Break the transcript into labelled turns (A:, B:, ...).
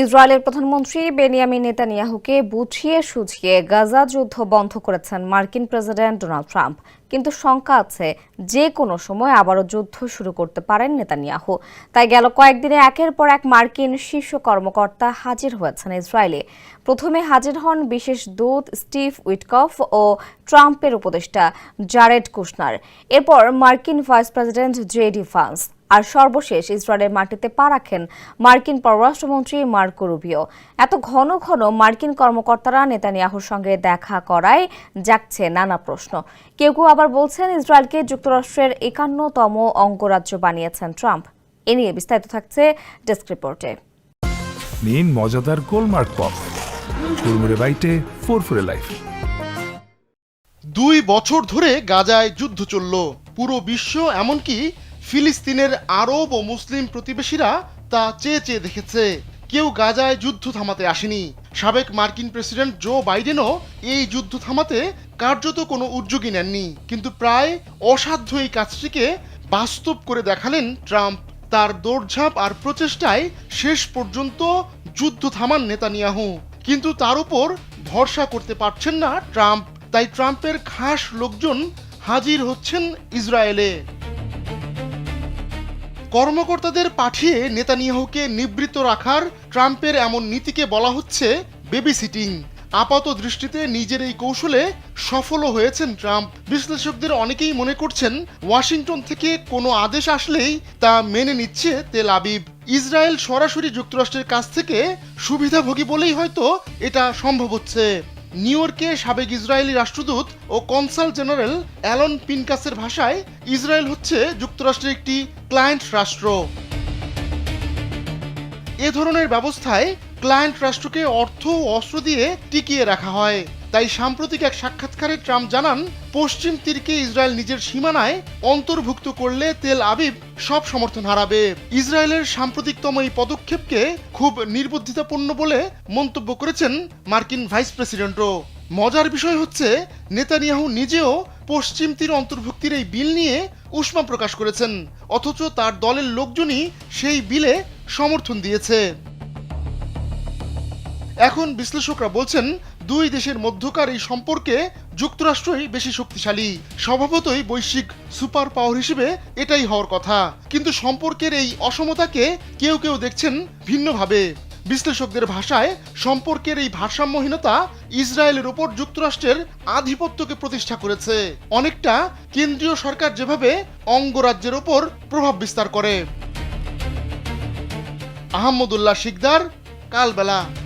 A: ইসরায়েলের প্রধানমন্ত্রী বেনিয়ামিন নেতানিয়াহুকে বুঝিয়ে সুঝিয়ে গাজা যুদ্ধ বন্ধ করেছেন মার্কিন প্রেসিডেন্ট ডোনাল্ড ট্রাম্প কিন্তু শঙ্কা আছে যে কোনো সময় আবারও যুদ্ধ শুরু করতে পারেন নেতানিয়াহু তাই গেল কয়েকদিনে একের পর এক মার্কিন শীর্ষ কর্মকর্তা হাজির হয়েছেন ইসরায়েলে প্রথমে হাজির হন বিশেষ দূত স্টিভ উইটকফ ও ট্রাম্পের উপদেষ্টা জারেড কুশনার এরপর মার্কিন ভাইস প্রেসিডেন্ট জেডি ফ্রান্স আর সর্বশেষ ইসরায়েলের মাটিতে পা রাখেন মার্কিন পররাষ্ট্রমন্ত্রী মার্কো রুবিও এত ঘন ঘন মার্কিন কর্মকর্তারা নেতানিয়াহুর সঙ্গে দেখা করায় জাগছে নানা প্রশ্ন কেউ কেউ আবার বলছেন ইসরায়েলকে যুক্তরাষ্ট্রের একান্নতম অঙ্গরাজ্য বানিয়েছেন ট্রাম্প এ নিয়ে বিস্তারিত থাকছে ডেস্ক রিপোর্টে নিন মজাদার গোলমার্ক পপ
B: কুরমুরে বাইটে ফোর ফোরফুরে লাইফ দুই বছর ধরে গাজায় যুদ্ধ চলল পুরো বিশ্ব এমনকি ফিলিস্তিনের আরব ও মুসলিম প্রতিবেশীরা তা চেয়ে চেয়ে দেখেছে কেউ গাজায় যুদ্ধ থামাতে আসেনি সাবেক মার্কিন প্রেসিডেন্ট জো বাইডেনও এই যুদ্ধ থামাতে কার্যত কোনো উদ্যোগই নেননি কিন্তু প্রায় অসাধ্য এই কাজটিকে বাস্তব করে দেখালেন ট্রাম্প তার দৌড়ঝাঁপ আর প্রচেষ্টায় শেষ পর্যন্ত যুদ্ধ থামান নেতানিয়াহু কিন্তু তার উপর ভরসা করতে পারছেন না ট্রাম্প তাই ট্রাম্পের খাস লোকজন হাজির হচ্ছেন ইসরায়েলে কর্মকর্তাদের পাঠিয়ে নেতানিয়াহুকে নিবৃত্ত রাখার ট্রাম্পের এমন নীতিকে বলা হচ্ছে বেবি সিটিং আপাত দৃষ্টিতে নিজের এই কৌশলে সফলও হয়েছেন ট্রাম্প বিশ্লেষকদের অনেকেই মনে করছেন ওয়াশিংটন থেকে কোনো আদেশ আসলেই তা মেনে নিচ্ছে তেল আবিব ইসরায়েল সরাসরি যুক্তরাষ্ট্রের কাছ থেকে সুবিধাভোগী বলেই হয়তো এটা সম্ভব হচ্ছে নিউ ইয়র্কে সাবেক ইসরায়েলি রাষ্ট্রদূত ও কনসাল জেনারেল অ্যালন পিনকাসের ভাষায় ইসরায়েল হচ্ছে যুক্তরাষ্ট্রের একটি ক্লায়েন্ট রাষ্ট্র এ ধরনের ব্যবস্থায় ক্লায়েন্ট রাষ্ট্রকে অর্থ ও অস্ত্র দিয়ে টিকিয়ে রাখা হয় তাই সাম্প্রতিক এক সাক্ষাৎকারে ট্রাম্প জানান পশ্চিম তীরকে ইসরায়েল নিজের সীমানায় অন্তর্ভুক্ত করলে তেল আবিব সব সমর্থন হারাবে ইসরায়েলের সাম্প্রতিকতম এই পদক্ষেপকে খুব নির্বুদ্ধিতাপূর্ণ বলে মন্তব্য করেছেন মার্কিন ভাইস প্রেসিডেন্টও মজার বিষয় হচ্ছে নেতানিয়াহু নিজেও পশ্চিম তীর অন্তর্ভুক্তির এই বিল নিয়ে উষ্মা প্রকাশ করেছেন অথচ তার দলের লোকজনই সেই বিলে সমর্থন দিয়েছে এখন বিশ্লেষকরা বলছেন দুই দেশের মধ্যকার এই সম্পর্কে যুক্তরাষ্ট্রই বেশি শক্তিশালী স্বভাবতই বৈশ্বিক সুপার পাওয়ার হিসেবে এটাই হওয়ার কথা কিন্তু সম্পর্কের এই অসমতাকে কেউ কেউ দেখছেন ভিন্নভাবে বিশ্লেষকদের ভাষায় সম্পর্কের এই ভারসাম্যহীনতা ইসরায়েলের ওপর যুক্তরাষ্ট্রের আধিপত্যকে প্রতিষ্ঠা করেছে অনেকটা কেন্দ্রীয় সরকার যেভাবে অঙ্গরাজ্যের ওপর প্রভাব বিস্তার করে আহমদুল্লাহ শিকদার কালবেলা